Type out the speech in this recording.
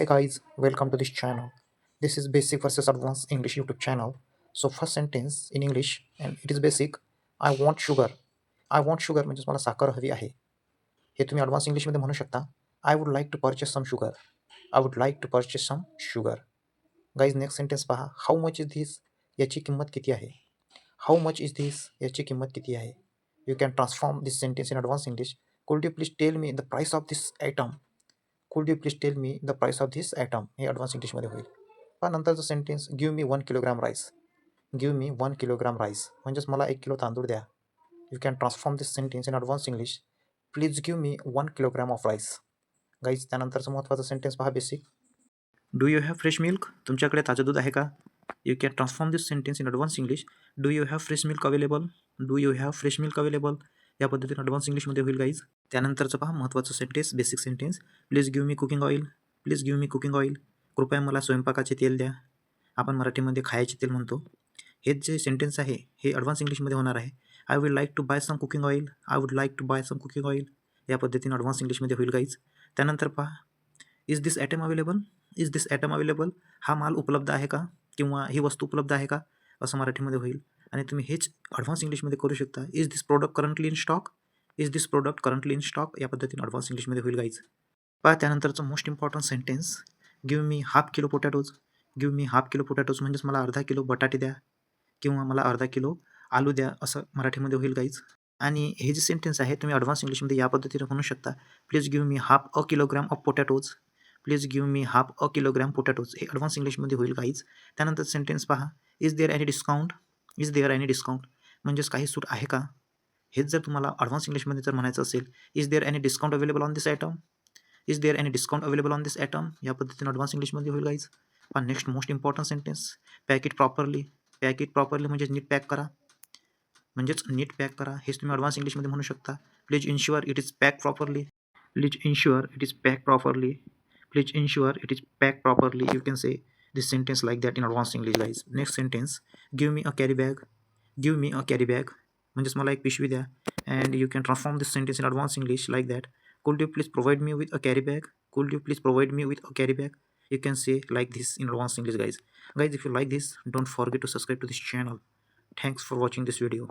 Hey guys, welcome to this channel. This is basic versus advanced English YouTube channel. So first sentence in English and it is basic. I want sugar. I want sugar म्हणजेच मला साखर हवी आहे. हे तुम्ही advance इंग्लिशमध्ये म्हणू शकता. I would like to purchase some sugar I would like to purchase some sugar guys next sentence पहा. हाऊ मच इज धिस याची किंमत किती आहे? हाऊ मच इज धिस याची किंमत किती आहे? You can transform this sentence in advance English could you please tell me the price of this item could you please tell me the price of this item हे advance इंग्लिशमध्ये होईल. पहा नंतरचं sentence give me one kilogram rice give me one kilogram rice म्हणजेच मला एक kilo तांदूळ द्या. You can transform this sentence in advance English please give me one kilogram of rice guys त्यानंतरचं महत्त्वाचं सेंटेन्स पहा basic do you have fresh milk तुमच्याकडे ताजं दूध आहे का? You can transform this sentence in advance English do you have fresh milk available do you have fresh milk available या पद्धतीने ॲडव्हान्स इंग्लिशमध्ये होईल गाईज त्यानंतरचं पहा महत्त्वाचं sentence basic sentence please give me cooking oil please give me cooking oil कृपया मला स्वयंपाकाचे तेल द्या. आपण मराठीमध्ये खायचे तेल म्हणतो. हेच जे सेंटेन्स आहे हे ॲडव्हान्स इंग्लिशमध्ये होणार आहे. I would like to buy some cooking oil I would like to buy some cooking oil या पद्धतीने ॲडव्हान्स इंग्लिशमध्ये होईल गाईज त्यानंतर पहा is this item available is this item available हा माल उपलब्ध आहे का? किंवा ही वस्तू उपलब्ध आहे का? असं मराठीमध्ये होईल. आणि तुम्ही हेच ॲडव्हान्स इंग्लिशमध्ये करू शकता. Is this product currently in stock is this product currently in stock या पद्धतीने ॲडव्हान्स इंग्लिशमध्ये होईल गाईज पहा त्यानंतरचं most important sentence give me half kilo potatoes give me half kilo potatoes म्हणजेच मला अर्धा किलो बटाटे द्या. किंवा मला अर्धा किलो आलू द्या असं मराठीमध्ये होईल गाईज आणि हे जे सेंटेन्स आहे तुम्ही ॲडव्हान्स इंग्लिशमध्ये या पद्धतीने म्हणू शकता. Please give me half a kilogram of potatoes please give me half a kilogram potatoes हे ॲडव्हान्स इंग्लिशमध्ये होईल गाईज त्यानंतर सेंटेन्स पहा. Is there any discount is there any discount म्हणजेच काही सूट आहे का? हेच जर तुम्हाला ॲडव्हान्स इंग्लिशमध्ये जर म्हणायचं असेल is there any discount available on this item is there any discount available on this item या पद्धतीने ॲडव्हान्स इंग्लिशमध्ये होईल गाईज पण next most important sentence pack it properly pack it properly म्हणजेच नीट पॅक करा. म्हणजेच नीट पॅक करा. हेच तुम्ही ॲडव्हान्स इंग्लिशमध्ये म्हणू शकता. Please ensure it is pack properly please ensure it is pack properly please ensure it is pack properly you can say this sentence like that in advance English guys next sentence give me a carry bag give me a carry bag म्हणजेच मला एक पिशवी द्या and you can transform this sentence in advance English like that could you please provide me with a carry bag could you please provide me with a carry bag you can say like this in advanced english guys guys if you like this don't forget to subscribe to this channel thanks for watching this video